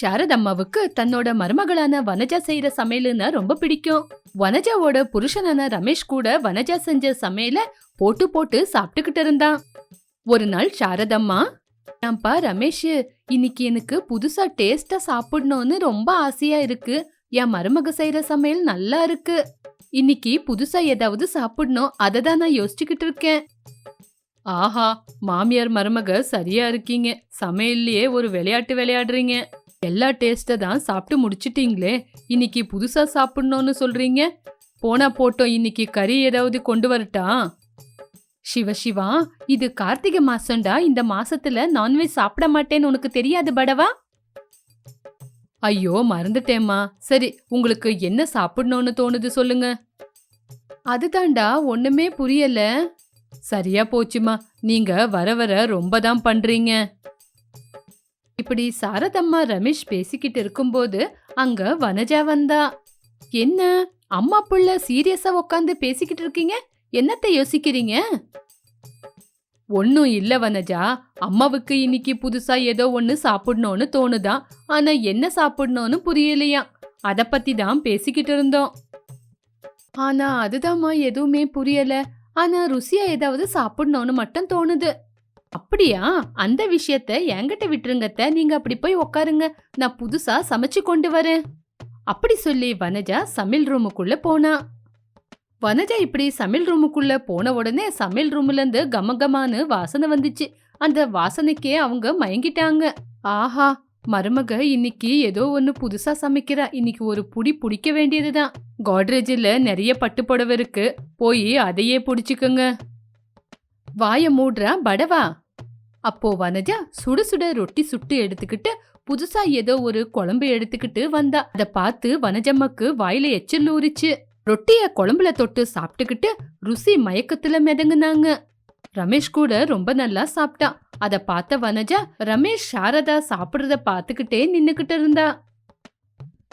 சாரதம்மாவுக்கு தன்னோட மருமகளான வனஜா செய்யற சமையலுன்னா ரொம்ப பிடிக்கும். வனஜாவோட புருஷனான ரமேஷ் கூட வனஜா செஞ்ச சமையல போட்டு போட்டு சாப்பிட்டுக்கிட்டு இருந்தான். ஒரு நாள் சாரதம்மா ஏன்பா ரமேஷ் இன்னைக்கு எனக்கு புதுசா டேஸ்டா சாப்பிடணும்னு ரொம்ப ஆசையா இருக்கு. என் மருமக செய்யற சமையல் நல்லா இருக்கு. இன்னைக்கு புதுசா ஏதாவது சாப்பிடணும். அதை தான் நான் யோசிச்சுக்கிட்டு இருக்கேன். ஆஹா மாமியார் மருமக சரியா இருக்கீங்க. சமையல்லையே ஒரு விளையாட்டு விளையாடுறீங்க. எல்லா டேஸ்ட்டை தான் சாப்பிட்டு முடிச்சிட்டீங்களே. இன்னைக்கு புதுசா சாப்பிடணும்னு சொல்றீங்க? போனா போட்டோம் இன்னைக்கு கறி ஏதாவது கொண்டு வரட்டா? சிவ சிவா இது கார்த்திகை மாசம்டா. இந்த மாசத்துல நான்வெஜ் சாப்பிட மாட்டேன்னு உனக்கு தெரியாது படவா? ஐயோ மறந்துட்டேம்மா. சரி உங்களுக்கு என்ன சாப்பிடணும்னு தோணுது சொல்லுங்க. அதுதான்டா ஒண்ணுமே புரியல. சரியா போச்சுமா. நீங்க வர வர ரொம்ப தான் பண்றீங்க. இப்படி சாரதம்மா ரமேஷ் பேசிக்கிட்டு இருக்கும்போது அங்க வனஜா வந்தா. என்ன? அம்மா புள்ள சீரியஸா உட்காந்து பேசிக்கிட்டு இருக்கீங்க? என்னத்த யோசிக்கிறீங்க? ஒன்னும் இல்ல வனஜா. அம்மாவுக்கு இன்னைக்கு புதுசா ஏதோ ஒன்று சாப்பிடணும்னு தோணுதான் ஆனா என்ன சாப்பிடணும்னு புரியலையா? அத பத்தி தான் பேசிக்கிட்டு இருந்தோம். ஆனா அதுதாம்மா எதுவுமே புரியல. ஆனா ருசியா ஏதாவது சாப்பிடணும்னு மட்டும் தோணுது. அப்படியா? அந்த விஷயத்த என்கிட்ட விட்டுருங்கத்த. நீங்க அப்படி போய் உக்காருங்க. நான் புதுசா சமைச்சு கொண்டு வரேன். அப்படி சொல்லி வனஜா சமையல் ரூமுக்குள்ள போனா. வனஜா இப்படி சமையல் ரூமுக்குள்ள போன உடனே சமையல் ரூம்ல இருந்து கமகமான்னு வாசனை வந்துச்சு. அந்த வாசனைக்கே அவங்க மயங்கிட்டாங்க. ஆஹா மருமக இன்னைக்கு ஏதோ ஒன்று புதுசா சமைக்கிறா. இன்னைக்கு ஒரு புடி புடிக்க வேண்டியதுதான். கோட்ரேஜில் நிறைய பட்டு புடவை இருக்கு. போய் அதையே புடிச்சுக்கோங்க. வாய மூடுறா படவா அப்போ வனஜா சுட சுட ரொட்டி சுட்டு எடுத்துக்கிட்டு புதுசா ஏதோ ஒரு குழம்பு எடுத்துக்கிட்டு வந்தா. அத பார்த்து வனஜம்மக்கு வாயில எச்சில் ஊறிச்சு. ரொட்டிய குழம்புல தொட்டு சாப்பிட்டுக்கிட்டு ருசி மயக்கத்துல மிதங்குனாங்க. ரமேஷ் கூட ரொம்ப நல்லா சாப்பிட்டான் அத பார்த்த வனஜா ரமேஷ் சாரதா சாப்பிடுறத பார்த்துக்கிட்டே நின்னுக்கிட்டு இருந்தா.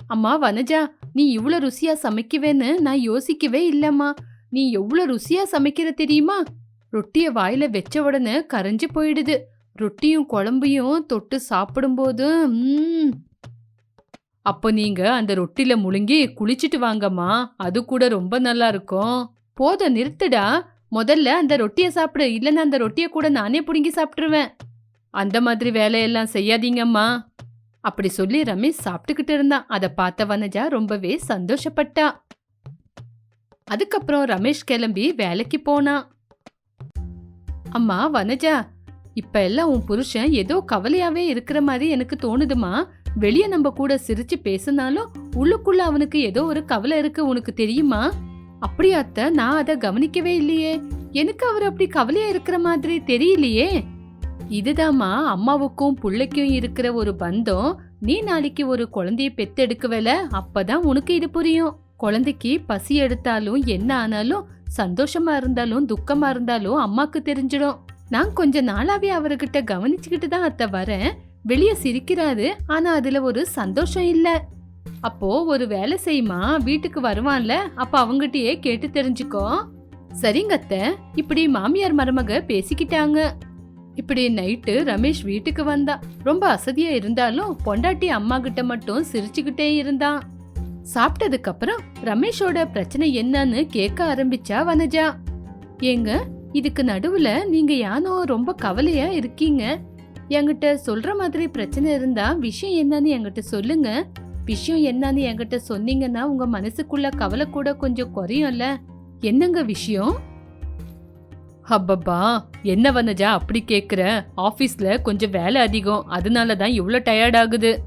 அம்மா வனஜா நீ இவ்ளோ ருசியா சமைக்குவேன்னு நான் யோசிக்கவே இல்லம்மா. நீ எவ்வளவு ருசியா சமைக்கிற தெரியுமா? ரொட்டிய வாயில வச்ச உடனே கரைஞ்சி போயிடுது. ரொட்டியும் குழம்பையும் தொட்டு சாப்பிடும்போது அப்போ நீங்க அந்த ரொட்டில முழுங்கி குளிச்சிட்டு வாங்கம்மா. அது கூட ரொம்ப நல்லா இருக்கும். போதும் நிறுத்துடா. முதல்ல அந்த ரொட்டியை சாப்பிடு. இல்லைன்னா அந்த ரொட்டியை கூட நானே பிடுங்கி சாப்பிட்டுருவேன். அந்த மாதிரி வேலையெல்லாம் செய்யாதீங்கம்மா. அப்படி சொல்லி ரமேஷ் சாப்பிட்டுக்கிட்டு இருந்தான். அதை பார்த்த வனஜா ரொம்பவே சந்தோஷப்பட்டா. அதுக்கப்புறம் ரமேஷ் கிளம்பி வேலைக்கு போனான். அம்மா வனஜா இப்ப எல்லாம் உன் புருஷன் ஏதோ கவலையாவே இருக்கிற மாதிரி எனக்கு தோணுதுமா? வெளியே நம்ம கூட சிரிச்சு பேசினாலும் உள்ளுக்குள்ள அவனுக்கு ஏதோ ஒரு கவலை இருக்கு உனக்கு தெரியுமா? அப்படியா அத்த நான் அதை கவனிக்கவே இல்லையே. எனக்கு அவர் அப்படி கவலையா இருக்கிற மாதிரி தெரியலையே. இதுதாம்மா அம்மாவுக்கும் பிள்ளைக்கும் இருக்கிற ஒரு பந்தம். நீ நாளைக்கு ஒரு குழந்தைய பெத்தெடுக்குவல அப்பதான் உனக்கு இது புரியும். குழந்தைக்கு பசி எடுத்தாலும் என்ன ஆனாலும் சந்தோஷமா இருந்தாலும் துக்கமா இருந்தாலும் அம்மாக்கு தெரிஞ்சிடும். நான் கொஞ்ச நாளாவே அவர்கிட்ட கவனிச்சுக்கிட்டு தான் அத்தை வரேன். வெளியே சிரிக்கிறாரு ஆனா அதுல ஒரு சந்தோஷம் இல்ல. அப்போ ஒரு வேலை செய்யுமா வீட்டுக்கு வருவான்ல அப்ப அவங்கிட்டயே கேட்டு தெரிஞ்சுக்கோ. சரிங்க அத்தை இப்படி மாமியார் மருமக பேசிக்கிட்டாங்க. இப்படி நைட்டு ரமேஷ் வீட்டுக்கு வந்தா ரொம்ப அசதியா இருந்தாலும் பொண்டாட்டி அம்மா கிட்ட மட்டும் சிரிச்சுக்கிட்டே இருந்தான். சாப்பிட்டதுக்கு அப்புறம் ரமேஷோட பிரச்சனை என்னன்னு கேட்க ஆரம்பிச்சா வனஜா. ஏங்க இதுக்கு நடுவுல நீங்க யானோ ரொம்ப கவலையா இருக்கீங்க. என்கிட்ட சொல்ற மாதிரி பிரச்சனை இருந்தா விஷயம் என்னன்னு என்கிட்ட சொல்லுங்க. விஷயம் என்னன்னு என்கிட்ட சொன்னீங்கன்னா உங்க மனசுக்குள்ள கவலை கூட கொஞ்சம் குறையும்ல. என்னங்க விஷயம்? ஹப்பப்பா என்ன வனஜா அப்படி கேக்குற? ஆபீஸ்ல கொஞ்சம் வேலை அதிகம். அதனால தான் இவ்வளோ டயர்ட் ஆகுது.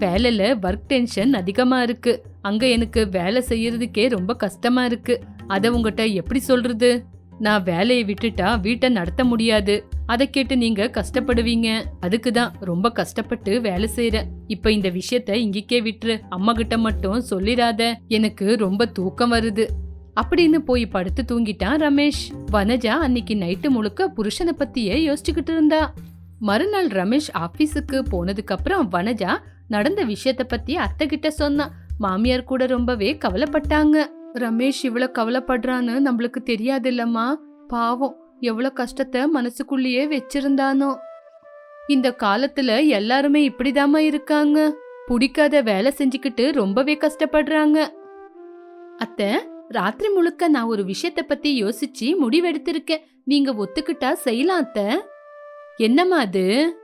வேலையில ஒர்க் டென்ஷன் அதிகமா இருக்கு. அங்க எனக்கு வேலை செய்யறதுக்கே ரொம்ப கஷ்டமா இருக்கு. அத உங்ககிட்ட எப்படி சொல்றது? நான் வேலையை விட்டுட்டா வீட்டை நடத்த முடியாது. அதை கேட்டு நீங்க கஷ்டப்படுவீங்க. அதுக்கு தான் ரொம்ப கஷ்டப்பட்டு வேலை செய்யறேன் இப்ப இந்த விஷயத்த இங்கிக்கே விட்டுரு. அம்மா கிட்ட மட்டும் சொல்லிடாத. எனக்கு ரொம்ப தூக்கம் வருது. அப்படின்னு போய் படுத்து தூங்கிட்டான் ரமேஷ். வனஜா அன்னைக்கு நைட்டு முழுக்க புருஷனை பத்தியே யோசிச்சுக்கிட்டு இருந்தா. மறுநாள் ரமேஷ் ஆபீஸுக்கு போனதுக்கு அப்புறம் வனஜா நடந்த விஷயத்த பத்தி அத்தை கிட்ட சொன்னான் மாமியார் கூட ரொம்பவே கவலைப்பட்டாங்க. ரமேஷ் இவ்வளவு கவலைப்படுறான்னு நம்மளுக்கு தெரியாது இல்லம்மா பாவம் எவ்வளவு கஷ்டத்தை மனசுக்குள்ளேயே வச்சிருந்தானோ. இந்த காலத்துல எல்லாருமே இப்படிதாம்மா இருக்காங்க. பிடிக்காத வேலை செஞ்சுக்கிட்டு ரொம்பவே கஷ்டப்படுறாங்க. அத்தை ராத்திரி முழுக்க நான் ஒரு விஷயத்த பத்தி யோசிச்சு முடிவெடுத்திருக்கேன். நீங்க ஒத்துக்கிட்டா செய்யலாம் அத்தை. என்னம்மா அது?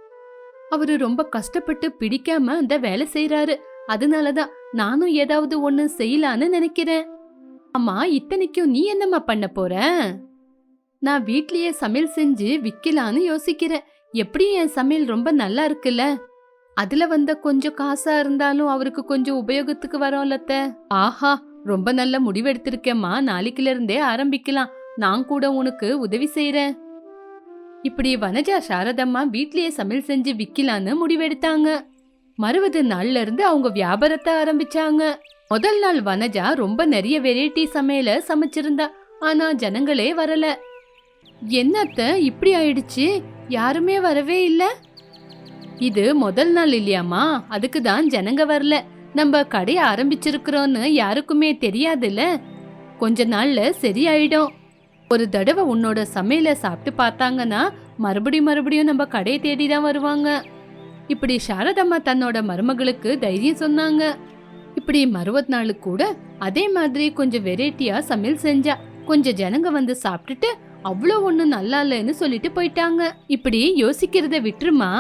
அவரு ரொம்ப கஷ்டப்பட்டு பிடிக்காம அந்த வேலை செய்யறாரு அதனாலதான் நானும் ஏதாவது ஒண்ணு செய்யலான்னு நினைக்கிறேன். அம்மா இத்தனைக்கும் நீ என்னம்மா பண்ண போற? நான் வீட்லயே சமையல் செஞ்சு விக்கலான்னு யோசிக்கிறேன். எப்படி என் சமையல் ரொம்ப நல்லா இருக்குல்ல? அதுல வந்த கொஞ்சம் காசா இருந்தாலும் அவருக்கு கொஞ்சம் உபயோகத்துக்கு வரோம்லத்த ஆஹா ரொம்ப நல்ல முடிவெடுத்திருக்கேம்மா. நாளைக்குல இருந்தே ஆரம்பிக்கலாம். நான் கூட உனக்கு உதவி செய்யறேன் இப்படி வனஜா சாரதம்மா வீட்லயே சமையல் செஞ்சு விக்கலான்னு முடிவெடுத்தாங்க. மறுபது நாள்ல இருந்து அவங்க வியாபாரத்தை ஆரம்பிச்சாங்க. முதல் நாள் வனஜா ரொம்ப நிறைய வெரைட்டி சமையல சமைச்சிருந்தா ஆனா ஜனங்களே வரல. என்னத்த இப்படி ஆயிடுச்சு? யாருமே வரவே இல்ல. இது முதல் நாள் இல்லையாமா அதுக்கு தான் ஜனங்க வரல. நம்ம கடையை ஆரம்பிச்சிருக்கிறோன்னு யாருக்குமே தெரியாதுல்ல? கொஞ்ச நாள்ல சரியாயிடும். ஒரு தடவை உன்னோட சமையல சாப்பிட்டு பார்த்தாங்கன்னா மறுபடியும் மறுபடியும் நம்ம கடையை தேடி தான் வருவாங்க. இப்படி சாரதம்மா தன்னோட மருமகளுக்கு தைரியம் சொன்னாங்க. இப்படி மறுபத் நாள் கூட அதே மாதிரி கொஞ்சம் வெரைட்டியா சமையல் செஞ்சா கொஞ்சம் ஜனங்க வந்து சாப்பிட்டுட்டு அவ்வளோ ஒன்றும் நல்லா இல்லைன்னு சொல்லிட்டு போயிட்டாங்க. இப்படி யோசிக்கிறத விட்டுருமா?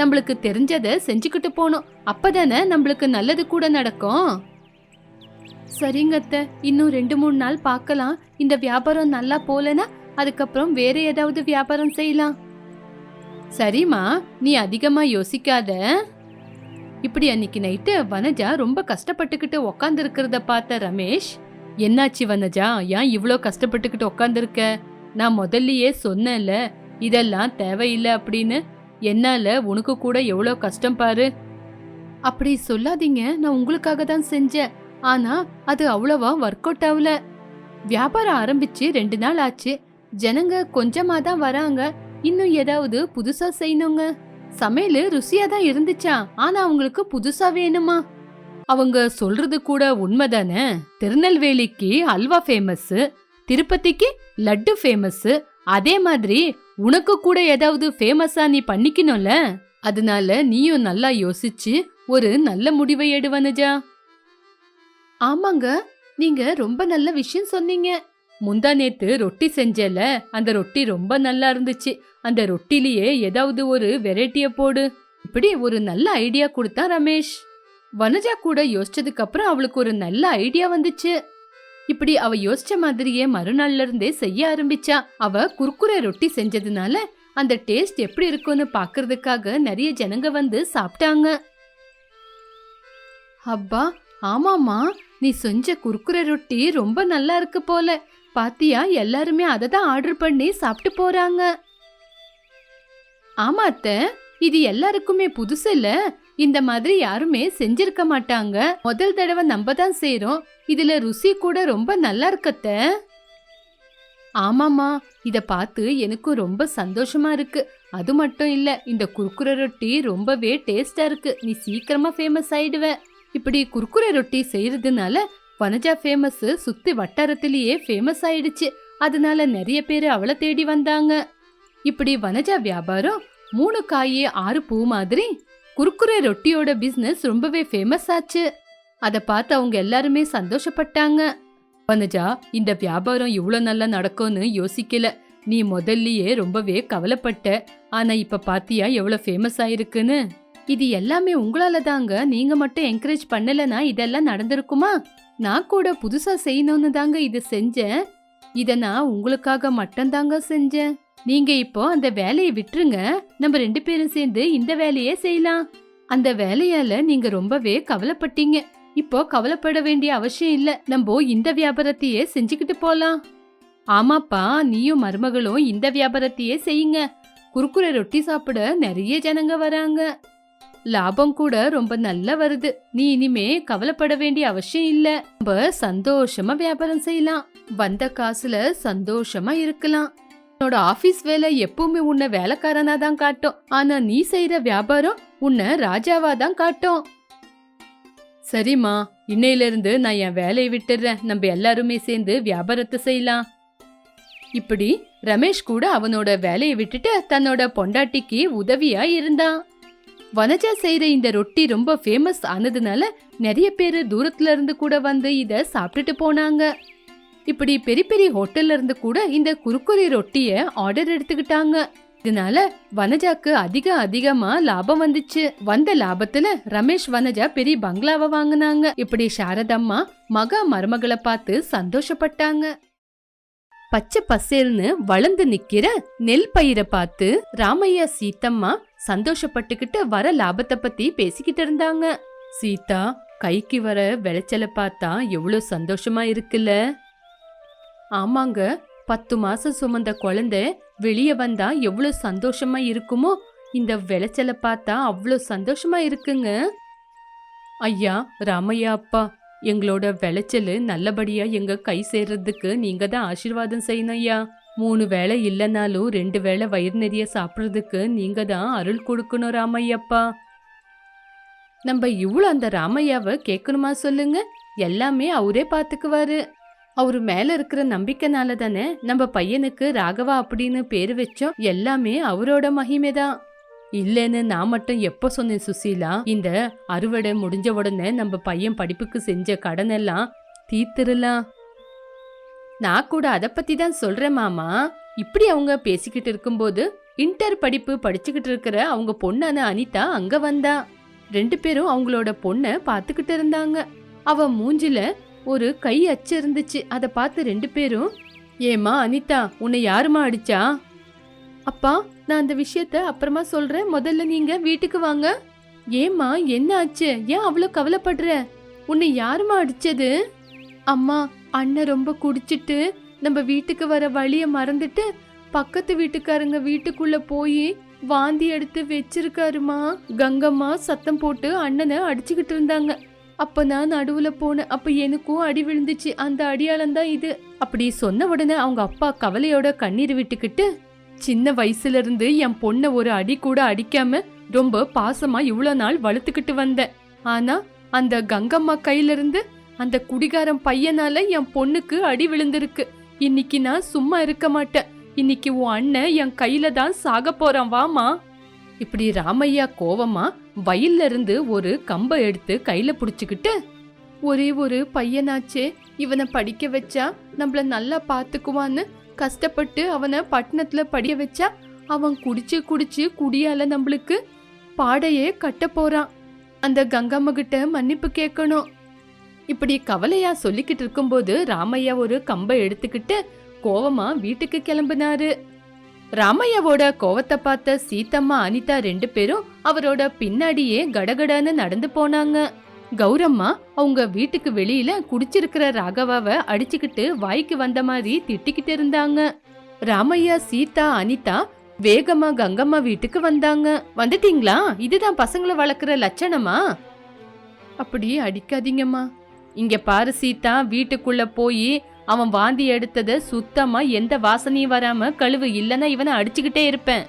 நம்மளுக்கு தெரிஞ்சதை செஞ்சுக்கிட்டு போனோம் அப்பதானே நம்மளுக்கு நல்லது கூட நடக்கும். சரிங்க அத்தை இன்னும் ரெண்டு மூணு நாள் பார்க்கலாம். இந்த வியாபாரம் நல்லா போலனா அதுக்கப்புறம் வேற ஏதாவது வியாபாரம் செய்யலாம். சரிம்மா நீ அதிகமா யோசிக்காத. இப்படி அன்னைக்கு நைட்டு வனஜா ரொம்ப கஷ்டப்பட்டுக்கிட்டு உக்காந்து இருக்கிறத பார்த்த ரமேஷ் என்னாச்சு வனஜா? ஏன் இவ்வளோ கஷ்டப்பட்டுக்கிட்டு உக்காந்துருக்க? நான் முதல்லயே சொன்னேன்ல இதெல்லாம் தேவையில்லை அப்படின்னு. என்னால உனக்கு கூட எவ்வளோ கஷ்டம் பாரு. அப்படி சொல்லாதீங்க நான் உங்களுக்காக தான் செஞ்சேன். ஆனா அது அவ்வளவா ஒர்க் அவுட் ஆகல. வியாபாரம் ஆரம்பிச்சு ரெண்டு நாள் ஆச்சு. ஜனங்க கொஞ்சமா தான் வராங்க. இன்னும் ஏதாவது புதுசா செய்யணுங்க. சமையல் ருசியா தான் இருந்துச்சா? ஆனா அவங்களுக்கு புதுசா வேணுமா? அவங்க சொல்றது கூட உண்மைதானே? திருநெல்வேலிக்கு அல்வா ஃபேமஸ் திருப்பதிக்கு லட்டு ஃபேமஸ் அதே மாதிரி உனக்கு கூட ஏதாவது ஃபேமஸா நீ பண்ணிக்கணும்ல? அதனால நீயும் நல்லா யோசிச்சு ஒரு நல்ல முடிவை எடு வனஜா. ஆமாங்க நீங்க ரொம்ப நல்ல விஷயம் சொன்னீங்க. முந்தா நேத்து ரொட்டி செஞ்சல அந்த ரொட்டி ரொம்ப நல்லா இருந்துச்சு. அந்த ரொட்டிலேயே ஏதாவது ஒரு வெரைட்டிய போடு. இப்படி ஒரு நல்ல ஐடியா கொடுத்தா ரமேஷ். வனஜா கூட யோசிச்சதுக்கு அப்புறம் அவளுக்கு ஒரு நல்ல ஐடியா வந்துச்சு. இப்படி அவ யோசிச்ச மாதிரியே மறுநாள்ல இருந்தே செய்ய ஆரம்பிச்சா. அவ குர்குரே ரொட்டி செஞ்சதுனால அந்த டேஸ்ட் எப்படி இருக்கும்னு பாக்குறதுக்காக நிறைய ஜனங்க வந்து சாப்பிட்டாங்க. அப்பா ஆமாமா நீ செஞ்ச குர்குரே ரொட்டி ரொம்ப நல்லா இருக்கு போல. பாத்தியா எல்லாருமே அதை தான் ஆர்டர் பண்ணி சாப்பிட்டு போறாங்க. ஆமா அத்த இது எல்லாருக்குமே புதுசு இல்ல. இந்த மாதிரி யாருமே செஞ்சிருக்க மாட்டாங்க. முதல் தடவை நம்ம தான் செய்யறோம் இதுல ருசி கூட ரொம்ப நல்லா இருக்கத்த ஆமாமா இத பார்த்து எனக்கும் ரொம்ப சந்தோஷமா இருக்கு. அது மட்டும் இல்ல இந்த குர்குரை ரொட்டி ரொம்பவே டேஸ்டா இருக்கு. நீ சீக்கிரமா ஃபேமஸ் ஆயிடுவ. இப்படி குர்குரை ரொட்டி செய்யறதுனால வனஜா ஃபேமஸ் சுத்தி வட்டாரத்திலேயே ஃபேமஸ் ஆயிடுச்சு. அதனால நிறைய பேர் அவளை தேடி வந்தாங்க. இப்படி வனஜா வியாபாரம் மூணு காயே ஆறு பூ மாதிரி குறுக்குறை ரொட்டியோட பிசினஸ் ரொம்பவே ஃபேமஸ் ஆச்சு. அத பார்த்து அவங்க எல்லாருமே சந்தோஷப்பட்டாங்க. வனஜா இந்த வியாபாரம் இவ்ளோ நல்லா நடக்கும்னு யோசிக்கல. நீ முதல்லயே ரொம்பவே கவலைப்பட்ட. ஆனா இப்ப பாத்தியா எவ்வளவு ஃபேமஸ் ஆயிருக்குன்னு? இது எல்லாமே உங்களால தாங்க. நீங்க மட்டும் என்கரேஜ் பண்ணலனா இதெல்லாம் நடந்திருக்குமா? நான் கூட புதுசா செய்யணும்னு தாங்க இது செஞ்சேன். இத நான் உங்களுக்காக மட்டும்தாங்க செஞ்சேன். நீங்க இப்போ அந்த வேலையை விட்டுருங்க. நம்ம ரெண்டு பேரும் சேர்ந்து இந்த வேலையே செய்யலாம். அந்த வேலையால நீங்க ரொம்பவே கவலைப்பட்டீங்க. இப்போ கவலைப்பட வேண்டிய அவசியம் இல்ல. நம்ம இந்த வியாபாரத்தையே செஞ்சுக்கிட்டு போலாம். ஆமாப்பா நீயும் மருமகளும் இந்த வியாபாரத்தையே செய்யுங்க. குறுக்குற ரொட்டி சாப்பிட நிறைய ஜனங்க வராங்க. லாபம் கூட ரொம்ப நல்லா வருது. நீ இனிமே கவலைப்பட வேண்டிய அவசியம் இல்ல. நம்ம சந்தோஷமா வியாபாரம் செய்யலாம். வந்த காசுல சந்தோஷமா இருக்கலாம். உன்னோட ஆபீஸ் வேலை எப்பவுமே உன்னை வேலைக்காரனா தான் காட்டும். ஆனா நீ செய்யற வியாபாரம் உன்னை ராஜாவா தான் காட்டும். சரிம்மா இன்னையில இருந்து நான் என் வேலையை விட்டுறேன். நம்ம எல்லாருமே சேர்ந்து வியாபாரத்தை செய்யலாம். இப்படி ரமேஷ் கூட அவனோட வேலையை விட்டுட்டு தன்னோட பொண்டாட்டிக்கு உதவியா இருந்தான். வனஜா செய்யற இந்த ரொட்டி ரொம்ப ஃபேமஸ் ஆனதுனால நிறைய பேர் தூரத்துல இருந்து கூட வந்து இத சாப்பிட்டுட்டு போனாங்க. இப்படி பெரிய பெரிய ஹோட்டல்ல இருந்து கூட இந்த குறுக்குறி ரொட்டிய ஆர்டர் எடுத்துக்கிட்டாங்க. இதனால வனஜாக்கு அதிக அதிகமா லாபம் வந்துச்சு. வந்த லாபத்துல ரமேஷ் வனஜா பெரிய பங்களாவை வாங்கினாங்க. இப்படி சாரதம்மா மகா மருமகளை பார்த்து சந்தோஷப்பட்டாங்க. பச்சை பசேல்னு வளர்ந்து நிக்கிற நெல் பயிரை பார்த்து ராமையா சீத்தம்மா சந்தோஷப்பட்டுக்கிட்டு வர லாபத்தை பத்தி பேசிக்கிட்டு இருந்தாங்க. சீதா கைக்கு வர விளைச்சலை பார்த்தா எவ்வளவு சந்தோஷமா இருக்குல்ல? ஆமாங்க பத்து மாசம் சுமந்த குழந்தை வெளியே வந்தா எவ்வளவு சந்தோஷமா இருக்குமோ இந்த விளைச்சலை பார்த்தா அவ்வளோ சந்தோஷமா இருக்குங்க. ஐயா ராமையா அப்பா எங்களோட விளைச்சல் நல்லபடியா எங்க கை சேர்றதுக்கு நீங்க தான் ஆசீர்வாதம் செய்யணும் ஐயா. மூணு வேளை இல்லைனாலும் ரெண்டு வேளை வயிறு நிறைய சாப்பிட்றதுக்கு நீங்க தான் அருள் கொடுக்கணும் ராமையப்பா. நம்ம இவ்வளோ அந்த ராமையாவை கேட்கணுமா சொல்லுங்க? எல்லாமே அவரே பார்த்துக்குவாரு. அவர் மேல இருக்கிற நம்பிக்கைனால தானே நம்ம பையனுக்கு ராகவா அப்படின்னு பேர் வச்சோம். எல்லாமே அவரோட மகிமை தான். இல்லைன்னு நான் மட்டும் எப்போ சொன்னேன் சுசீலா? இந்த அறுவடை முடிஞ்ச உடனே நம்ம பையன் படிப்புக்கு செஞ்ச கடன் எல்லாம் தீர்த்துடலாம் நான் கூட அதை பத்தி தான் சொல்றேன் மாமா. இப்படி அவங்க பேசிக்கிட்டு இருக்கும்போது இன்டர் படிப்பு படிச்சுக்கிட்டு இருக்கிற அவங்க பொண்ணான அனிதா அங்க வந்தா. ரெண்டு பேரும் அவங்களோட பொண்ணை பார்த்துக்கிட்டு இருந்தாங்க. அவ மூஞ்சில ஒரு கை அச்சு இருந்துச்சு. அதை பார்த்து ரெண்டு பேரும் ஏமா அனிதா உன்னை யாருமா அடிச்சா? அப்பா நான் அந்த விஷயத்த அப்புறமா சொல்றேன். முதல்ல நீங்க வீட்டுக்கு வாங்க. ஏம்மா என்ன ஆச்சு? ஏன் அவ்வளோ கவலைப்படுற? உன்னை யாருமா அடிச்சது? அம்மா அண்ணன் ரொம்ப குடிச்சிட்டு நம்ம வீட்டுக்கு வர வழிய மறந்துட்டு பக்கத்து வீட்டுக்காரங்க வீட்டுக்குள்ள போய் வாந்தி எடுத்து வச்சிருக்காருமா? கங்கம்மா சத்தம் போட்டு அண்ணனை அடிச்சுக்கிட்டு இருந்தாங்க. அப்ப நான் நடுவுல போனேன். அப்ப எனக்கும் அடி விழுந்துச்சு. அந்த அடியாளம் தான் இது. அப்படி சொன்ன உடனே அவங்க அப்பா கவலையோட கண்ணீர் விட்டுக்கிட்டு சின்ன வயசுல இருந்து என் பொண்ணை ஒரு அடி கூட அடிக்காம ரொம்ப பாசமா இவ்வளோ நாள் வளர்த்துக்கிட்டு வந்தேன். ஆனா அந்த கங்கம்மா கையில இருந்து அந்த குடிகாரன் பையனால என் பொண்ணுக்கு அடி விழுந்திருக்கு. இன்னைக்கு நான் சும்மா இருக்க மாட்டேன். இன்னைக்கு உன் அண்ணன் என் கையில தான் சாக போறான் வாமா இப்படி ராமையா கோவமா வயல்ல இருந்து ஒரு கம்பை எடுத்து கையில புடிச்சுக்கிட்டு ஒரே ஒரு பையனாச்சே இவனை படிக்க வச்சா நம்மள நல்லா பாத்துக்குவான்னு கஷ்டப்பட்டு அவனை பட்டணத்துல படிக்க வச்சா அவன் குடிச்சு குடிச்சு குடியால நம்மளுக்கு பாடையே கட்ட போறான். அந்த கங்கம்மா கிட்ட மன்னிப்பு கேட்கணும். இப்படி கவலையா சொல்லிக்கிட்டு இருக்கும்போது ராமையா ஒரு கம்பை எடுத்துக்கிட்டு கோவமா வீட்டுக்கு கிளம்பினாரு. ராமையாவோட கோவத்தை பார்த்த சீத்தம்மா அனிதா ரெண்டு பேரும் அவரோட பின்னாடியே கடகடன்னு நடந்து போனாங்க. கௌரம்மா அவங்க வீட்டுக்கு வெளியில குடிச்சிருக்கிற ராகவாவை அடிச்சுக்கிட்டு வாய்க்கு வந்த மாதிரி திட்டிக்கிட்டு இருந்தாங்க. ராமையா சீதா அனிதா வேகமா கங்கம்மா வீட்டுக்கு வந்தாங்க. வந்துட்டீங்களா? இதுதான் பசங்களை வளர்க்குற லட்சணமா? அப்படி அடிக்காதீங்கம்மா. இங்க பாரு சீதா வீட்டுக்குள்ள போய் அவன் வாந்தி எடுத்தத சுத்தமா எந்த வாசனையும் வராம கழுவு இல்லைன்னா இவனை அடிச்சுக்கிட்டே இருப்பேன்.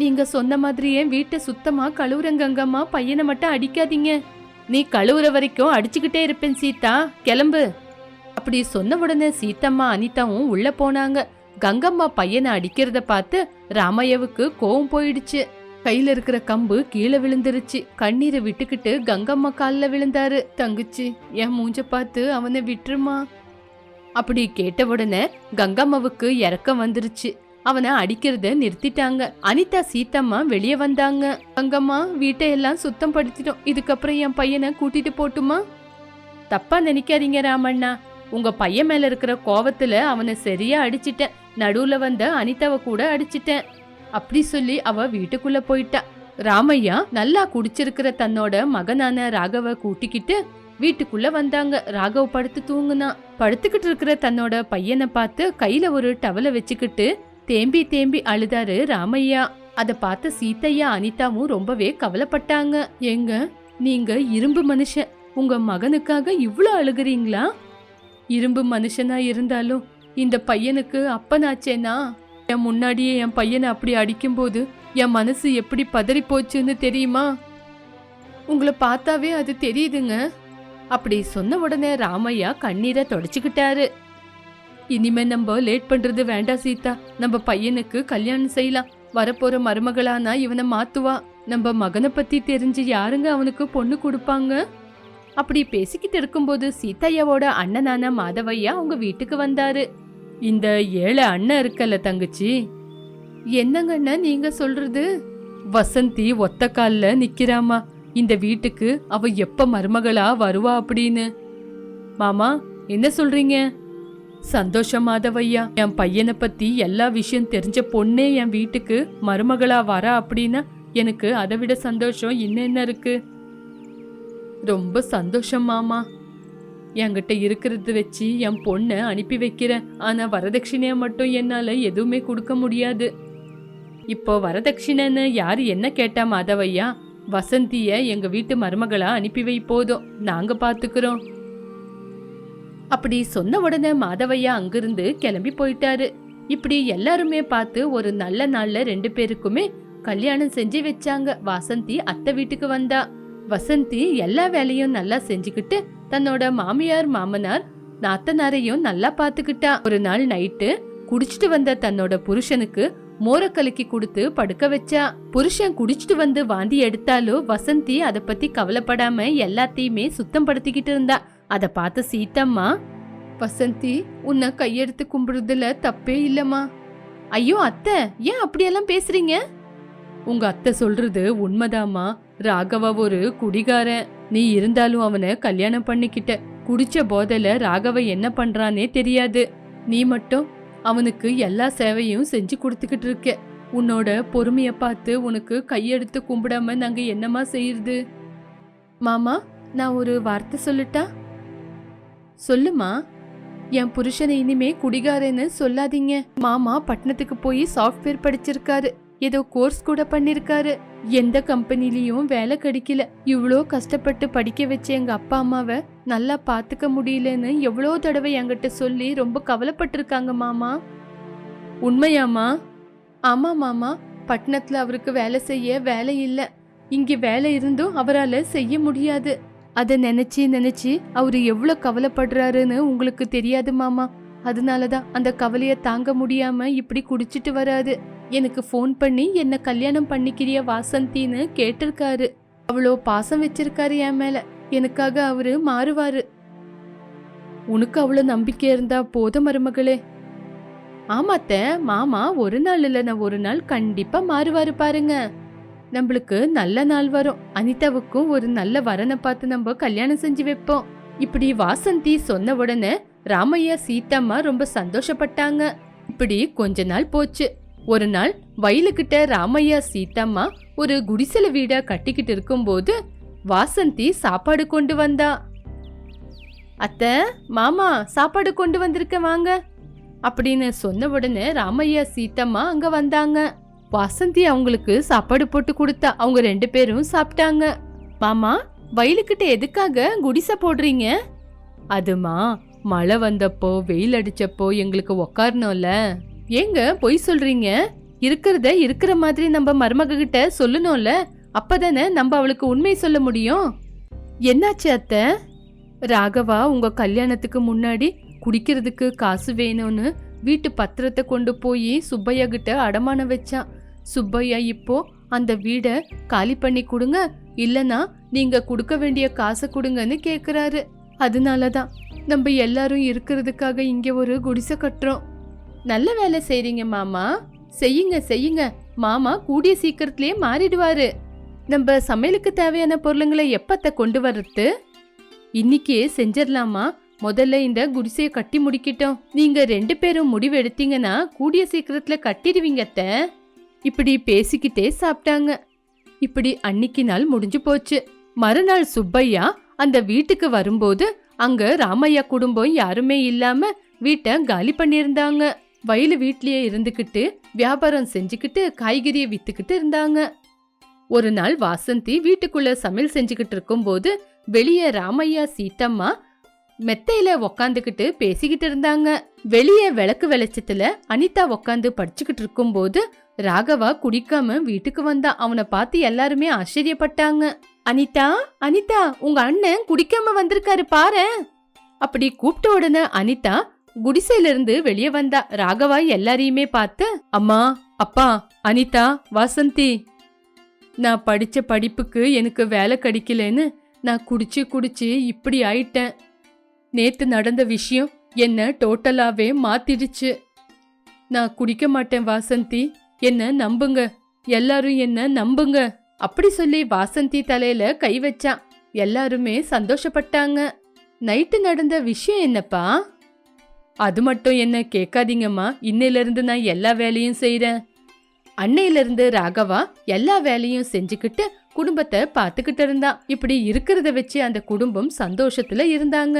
நீங்க சொன்ன மாதிரியே வீட்டை சுத்தமா கழுவுறங்கங்கம்மா பையனை மட்டும் அடிக்காதீங்க. நீ கழுவுற வரைக்கும் அடிச்சுக்கிட்டே இருப்பேன் சீதா கிளம்பு. அப்படி சொன்ன உடனே சீத்தம்மா அனிதாவும் உள்ள போனாங்க. கங்கம்மா பையனை அடிக்கிறத பார்த்து ராமையவுக்கு கோவம் போயிடுச்சு. கையில இருக்கிற கம்பு கீழே விழுந்துருச்சு. கண்ணீரை விட்டுக்கிட்டு கங்கம்மா காலில் விழுந்தாரு. தங்குச்சி என் மூஞ்ச பார்த்து அவனை விட்டுருமா? அப்படி கேட்ட உடனே கங்கம்மாவுக்கு இறக்கம் வந்துருச்சு. அவனை அடிக்கிறத நிறுத்திட்டாங்க. அனிதா சீத்தம்மா வெளியே வந்தாங்க. கங்கம்மா வீட்டை எல்லாம் சுத்தம் படுத்திட்டோம். இதுக்கப்புறம் என் பையனை கூட்டிட்டு போட்டுமா? தப்பா நினைக்காதீங்க ராமண்ணா. உங்க பையன் மேல இருக்கிற கோவத்துல அவனை சரியா அடிச்சிட்டேன். நடுவுல வந்த அனிதாவை கூட அடிச்சிட்டேன். அப்படி சொல்லி அவ வீட்டுக்குள்ள போயிட்டா. ராமையா நல்லா குடிச்சிருக்கிற தன்னோட மகனான ராகவ கூட்டிக்கிட்டு வீட்டுக்குள்ள வந்தாங்க. ராகவ் படுத்து தூங்குனா. படுத்துக்கிட்டு இருக்கிற தன்னோட பையனை பார்த்து கையில ஒரு டவலை வச்சுக்கிட்டு தேம்பி தேம்பி அழுதாரு ராமையா. அத பார்த்த சீத்தையா அனிதாவும் ரொம்பவே கவலைப்பட்டாங்க. ஏங்க நீங்க இரும்பு மனுஷன். உங்க மகனுக்காக இவ்வளோ அழுகுறீங்களா? இரும்பு மனுஷனா இருந்தாலும் இந்த பையனுக்கு அப்பனாச்சேனா? என் முன்னாடியே என் பையனை அப்படி அடிக்கும்போது என் மனசு எப்படி பதறி போச்சுன்னு தெரியுமா? உங்களை பார்த்தாவே அது தெரியுதுங்க. அப்படி சொன்ன உடனே ராமையா கண்ணீரை தொடச்சிக்கிட்டாரு. இனிமே நம்ம லேட் பண்றது வேண்டாம் சீதா. நம்ம பையனுக்கு கல்யாணம் செய்யலாம். வரப்போற மருமகளானா இவனை மாத்துவா. நம்ம மகனை பத்தி தெரிஞ்சு யாருங்க அவனுக்கு பொண்ணு கொடுப்பாங்க? அப்படி பேசிக்கிட்டு இருக்கும்போது சீதையாவோட அண்ணனான மாதவையா அவங்க வீட்டுக்கு வந்தாரு. இந்த ஏழை அண்ணன் இருக்கல்ல தங்கச்சி? என்னங்கண்ணா நீங்க சொல்றது? வசந்தி ஒத்த கால்ல நிக்கிறாமா இந்த வீட்டுக்கு அவ எப்ப மருமகளா வருவா அப்படின்னு. மாமா என்ன சொல்றீங்க? சந்தோஷமாதவையா என் பையனை பத்தி எல்லா விஷயம் தெரிஞ்ச பொண்ணே என் வீட்டுக்கு மருமகளா வரா அப்படின்னா எனக்கு அதை விட சந்தோஷம் இன்னும் என்ன இருக்கு? ரொம்ப சந்தோஷம் மாமா. என்கிட்ட இருக்கிறது வச்சு என் பொண்ணை அனுப்பி வைக்கிறேன் ஆனா வரதட்சணையை மட்டும் என்னால எதுவுமே கொடுக்க முடியாது. இப்போ வரதட்சணைன்னு யார் என்ன கேட்டா மாதவையா? வசந்திய எங்க வீட்டு மருமகளா அனுப்பி வை போதும். நாங்க பாத்துக்கிறோம். அப்படி சொன்ன உடனே மாதவையா அங்கிருந்து கிளம்பி போயிட்டாரு. இப்படி எல்லாருமே பார்த்து ஒரு நல்ல நாள்ல ரெண்டு பேருக்குமே கல்யாணம் செஞ்சு வச்சாங்க. வாசந்தி அத்தை வீட்டுக்கு வந்தா. வசந்தி எல்லா வேலையும் நல்லா செஞ்சுக்கிட்டு தன்னோட மாமியார் மாமனார் நாத்தனாரையும் நல்லா பாத்துக்கிட்டா ஒரு நாள் நைட்டு குடிச்சிட்டு வந்த தன்னோட புருஷனுக்கு மோர கலக்கி கொடுத்து படுக்க வச்சா. புருஷன் குடிச்சிட்டு வந்து வாந்தி எடுத்தாலும் வசந்தி அத பத்தி கவலைப்படாம எல்லாத்தையுமே சுத்தம் படுத்திக்கிட்டு இருந்தா. அத பார்த்த சீத்தம்மா வசந்தி உன்னை கையெடுத்து கும்பிடுறதுல தப்பே இல்லம்மா. ஐயோ அத்தை ஏன் அப்படியெல்லாம் பேசுறீங்க? உங்க அத்தை சொல்றது உண்மைதாம்மா. ராகவா ஒரு குடிகாரன் நீ இருந்தாலும் அவனை கல்யாணம் பண்ணிக்கிட்ட. குடிச்ச போதையில ராகவ என்ன பண்றானே தெரியாது. நீ மட்டும் அவனுக்கு எல்லா சேவையும் செஞ்சு கொடுத்துக்கிட்டு இருக்க. உன்னோட பொறுமைய பார்த்து உனக்கு கையெடுத்து கும்பிடாம நாங்க என்னமா செய்யறது? மாமா நான் ஒரு வார்த்தை சொல்லட்டா? சொல்லுமா. என் புருஷனை இனிமே குடிகாரன்னு சொல்லாதீங்க. மாமா பட்டணத்துக்கு போய் சாஃப்ட்வேர் படிச்சிருக்காரு. ஏதோ கோர்ஸ் கூட பண்ணிருக்காரு. எந்த கம்பெனிலையும் வேலை கிடைக்கல. இவ்வளோ கஷ்டப்பட்டு படிக்க வச்ச எங்க அப்பா அம்மாவை நல்லா பாத்துக்க முடியலன்னு எவ்வளோ தடவை என்கிட்ட சொல்லி ரொம்ப கவலைப்பட்டிருக்காங்க மாமா. உண்மையாமா ஆமா மாமா. பட்டணத்துல அவருக்கு வேலை செய்ய வேலை இல்லை. இங்கே வேலை இருந்தும் அவரால் செய்ய முடியாது. அதை நினைச்சு நினைச்சு அவரு எவ்வளோ கவலைப்படுறாருன்னு உங்களுக்கு தெரியாது மாமா. அதனால தான் அந்த கவலையை தாங்க முடியாம இப்படி குடிச்சிட்டு வராது எனக்கு ஃபோன் பண்ணி என்ன கல்யாணம் பண்ணிக்கிறிய வாசந்தின்னு கேட்டிருக்காரு. அவ்வளோ பாசம் வச்சிருக்காரு என் மேல. எனக்காக அவரு மாறுவாரு. உனக்கு அவ்வளோ நம்பிக்கை இருந்தா போதும் மருமகளே. ஆமாத்த மாமா ஒரு நாள் இல்லைன்னா ஒரு நாள் கண்டிப்பா மாறுவாரு பாருங்க. நம்மளுக்கு நல்ல நாள் வரும். அனிதாவுக்கும் ஒரு நல்ல வரனை பார்த்து நம்ம கல்யாணம் செஞ்சு வைப்போம். இப்படி வாசந்தி சொன்ன உடனே ராமையா சீத்தம்மா ரொம்ப சந்தோஷப்பட்டாங்க. இப்படி கொஞ்ச நாள் போச்சு. ஒரு நாள் வயலுக்கிட்ட ராமையா சீத்தம்மா ஒரு குடிசல வீட கட்டிக்கிட்டு இருக்கும்போது வாசந்தி சாப்பாடு கொண்டு வந்தா. அத்த மாமா சாப்பாடு கொண்டு வந்திருக்க வாங்க. அப்படின்னு சொன்ன உடனே ராமையா சீத்தம்மா அங்க வந்தாங்க. வாசந்தி அவங்களுக்கு சாப்பாடு போட்டு கொடுத்தா அவங்க ரெண்டு பேரும் சாப்பிட்டாங்க. மாமா வயலுக்கிட்ட எதுக்காக குடிசை போடுறீங்க? அதுமா மழை வந்தப்போ வெயில் அடிச்சப்போ எங்களுக்கு உக்காரணும்ல. ஏங்க பொய் சொல்றீங்க? இருக்கிறத இருக்கிற மாதிரி நம்ம மருமக கிட்ட சொல்லணும்ல? அப்பதானே நம்ம அவளுக்கு உண்மை சொல்ல முடியும்? என்னாச்சு அத்தை? ராகவா உங்க கல்யாணத்துக்கு முன்னாடி குடிக்கிறதுக்கு காசு வேணும்னு வீட்டு பத்திரத்தை கொண்டு போய் சுப்பையா கிட்ட அடமானம் வச்சான் சுப்பையா இப்போ அந்த வீடை காலி பண்ணி கொடுங்க. இல்லனா நீங்க கொடுக்க வேண்டிய காசை கொடுங்கன்னு கேக்குறாரு. அதனாலதான் நம்ம எல்லாரும் இருக்கிறதுக்காக இங்க ஒரு குடிசை கட்டுறோம். நல்ல வேலை செய்றீங்க மாமா. செய்யுங்க செய்யுங்க. மாமா கூடிய சீக்கிரத்திலேயே மாறிடுவாரு. நம்ம சமையலுக்கு தேவையான பொருளுங்களை எப்பத்த கொண்டு வர்றது? இன்னைக்கே செஞ்சிடலாமா? முதல்ல இந்த குடிசையை கட்டி முடிக்கட்டும். நீங்க ரெண்டு பேரும் முடிவு எடுத்தீங்கன்னா கூடிய சீக்கிரத்துல கட்டிடுவீங்கத்த இப்படி பேசிக்கிட்டே சாப்பிட்டாங்க. இப்படி அன்னிக்கு நாள் முடிஞ்சு போச்சு. மறுநாள் சுப்பையா அந்த வீட்டுக்கு வரும்போது அங்க ராமையா குடும்பம் யாருமே இல்லாம வீட்டை காலி பண்ணியிருந்தாங்க. வயலு வீட்லயே இருந்துக்கிட்டு வியாபாரம் செஞ்சுக்கிட்டு காய்கறியை வித்துக்கிட்டு இருந்தாங்க. ஒரு நாள் வாசந்தி வீட்டுக்குள்ள சமையல் செஞ்சுக்கிட்டு இருக்கும்போது வெளியே ராமையா சீத்தம்மா மெத்தையில உக்காந்துக்கிட்டு பேசிக்கிட்டு இருந்தாங்க. வெளியே விளக்கு வெளிச்சத்துல அனிதா உக்காந்து படிச்சுக்கிட்டு இருக்கும்போது ராகவா குடிக்காம வீட்டுக்கு வந்தா. அவனை பார்த்து எல்லாருமே ஆச்சரியப்பட்டாங்க. அனிதா அனிதா உங்க அண்ணன் குடிக்காம வந்திருக்காரு பாரு அப்படி கூப்பிட்ட உடனே அனிதா குடிசையிலிருந்து வெளியே வந்தா ராகவா எல்லாரையுமே பார்த்து அம்மா அப்பா அனிதா வாசந்தி நான் படிச்ச படிப்புக்கு எனக்கு வேலை கிடைக்கலன்னு நான் குடிச்சு குடிச்சு இப்படி ஆயிட்டேன். நேத்து நடந்த விஷயம் என்ன டோட்டலாவே மாத்திடுச்சு. நான் குடிக்க மாட்டேன் வாசந்தி. என்ன நம்புங்க. எல்லாரும் என்ன நம்புங்க. அப்படி சொல்லி வாசந்தி தலையில கை வச்சான். எல்லாருமே சந்தோஷப்பட்டாங்க. நைட்டு நடந்த விஷயம் என்னப்பா? அது மட்டும் என்ன கேட்காதீங்கம்மா. இன்னையிலிருந்து நான் எல்லா வேலையும் செய்கிறேன் அன்னையிலிருந்து ராகவா எல்லா வேலையும் செஞ்சுக்கிட்டு குடும்பத்தை பார்த்துக்கிட்டு இருந்தான் இப்படி இருக்கிறத வச்சு அந்த குடும்பம் சந்தோஷத்துல இருந்தாங்க.